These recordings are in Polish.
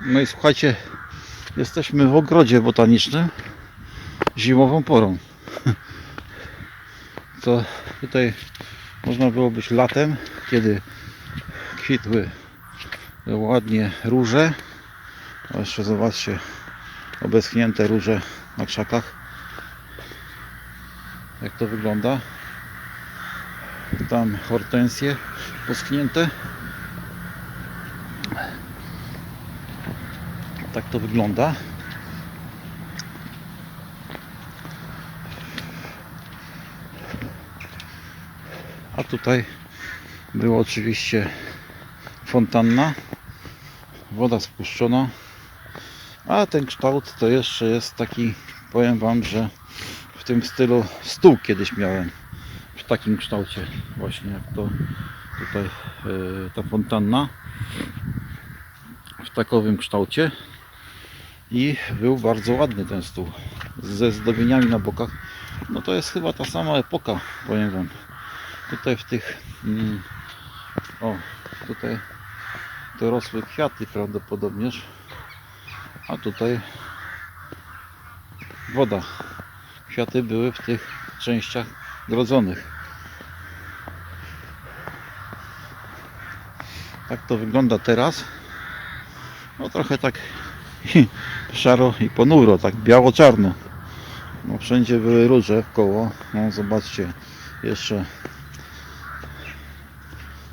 No i słuchajcie, jesteśmy w ogrodzie botanicznym zimową porą. To tutaj można było być latem, kiedy kwitły ładnie róże. A jeszcze zobaczcie, obeschnięte róże na krzakach. Jak to wygląda. Tam hortensje poschnięte. Tak to wygląda. A tutaj była oczywiście fontanna, woda spuszczona. A ten kształt to jeszcze jest taki, powiem Wam, że w tym stylu stół kiedyś miałem. W takim kształcie właśnie jak to tutaj e, ta fontanna. W takowym kształcie. I był bardzo ładny ten stół. Ze zdobieniami na bokach. No to jest chyba ta sama epoka, powiem Wam. Tutaj w tych mm, o, tutaj to rosły kwiaty prawdopodobnież. A tutaj woda. Kwiaty były w tych częściach grodzonych. Tak to wygląda teraz. No trochę tak szaro i ponuro, tak biało-czarno. No wszędzie były róże w koło. No zobaczcie, jeszcze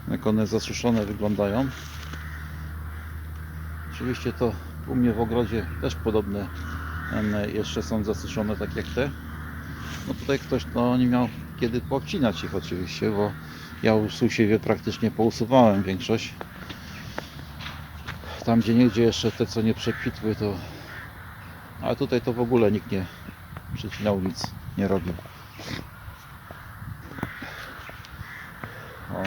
jak one zasuszone wyglądają. Oczywiście to u mnie w ogrodzie też podobne one jeszcze są zasuszone tak jak te. No tutaj ktoś no, nie miał kiedy poobcinać ich oczywiście, bo ja już u siebie praktycznie pousuwałem większość. Tam gdzie niegdzie jeszcze te co nie przekwitły to... Ale tutaj to w ogóle nikt nie przecinał nic, nie robił. O,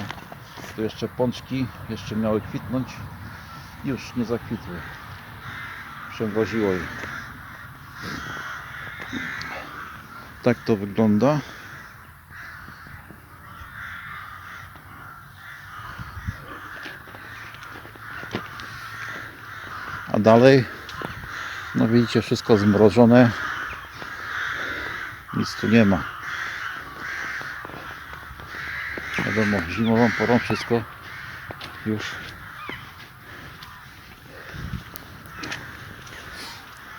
tu jeszcze pączki jeszcze miały kwitnąć. Już nie zakwitły. Przemroziło je. Tak to wygląda. Dalej, no widzicie, wszystko zmrożone. Nic tu nie ma. Wiadomo, zimową porą wszystko już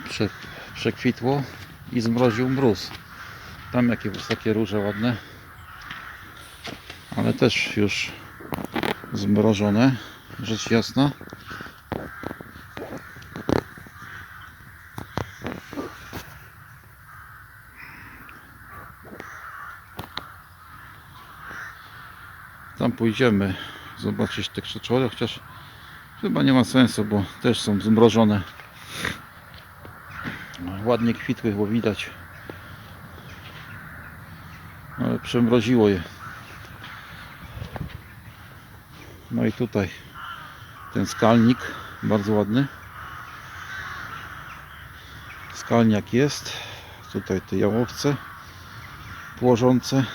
prze, przekwitło i zmroził mróz. Tam jakie wysokie róże ładne, ale też już zmrożone, rzecz jasna. Tam pójdziemy zobaczyć te krzeczory, chociaż chyba nie ma sensu, bo też są zmrożone. Ładnie kwitły, bo widać. Ale przemroziło je. No i tutaj ten skalnik, bardzo ładny. Skalniak jest. Tutaj te jałowce płożące.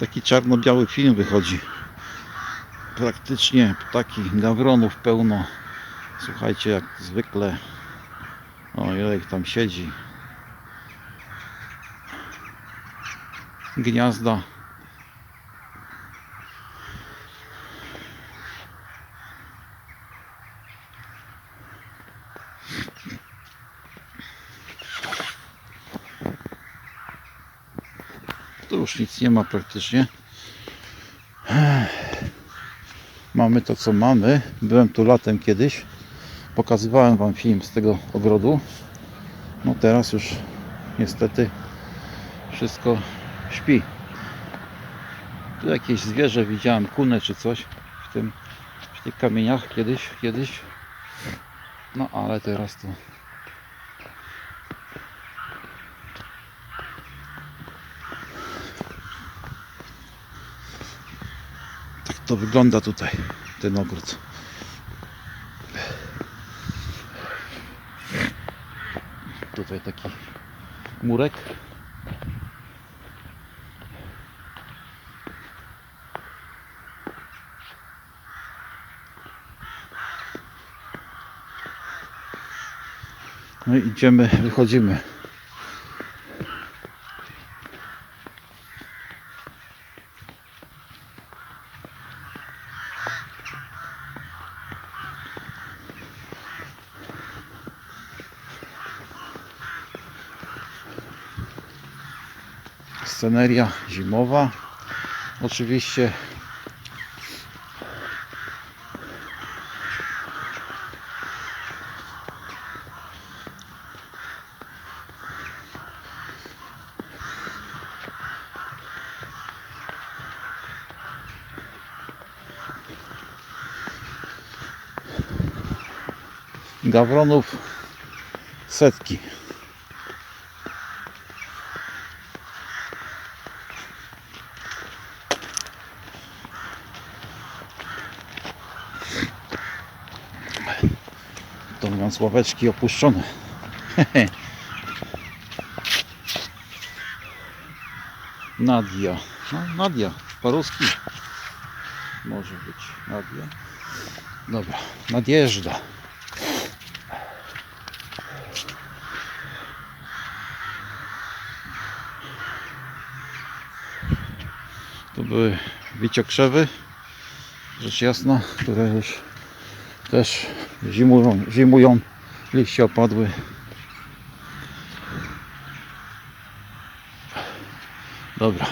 Taki czarno-biały film wychodzi. Praktycznie takich gawronów pełno. Słuchajcie, jak zwykle. O, ile ich tam siedzi. Gniazda. Nic nie ma praktycznie. Mamy to co mamy. Byłem tu latem kiedyś. Pokazywałem Wam film z tego ogrodu. No teraz już niestety wszystko śpi. Tu jakieś zwierzę widziałem, kunę czy coś w tym w tych kamieniach kiedyś, kiedyś. No ale teraz to to wygląda tutaj, ten ogród. Tutaj taki murek. No i idziemy, wychodzimy. Sceneria zimowa. Oczywiście gawronów setki. To mówiąc ławeczki opuszczone. Nadia. No, Nadia. Po-ruski. Może być Nadia. Dobra, nadjeżdża. To były wiciokrzewy, rzecz jasna, które już też zimują, zimują liście opadły. Dobra,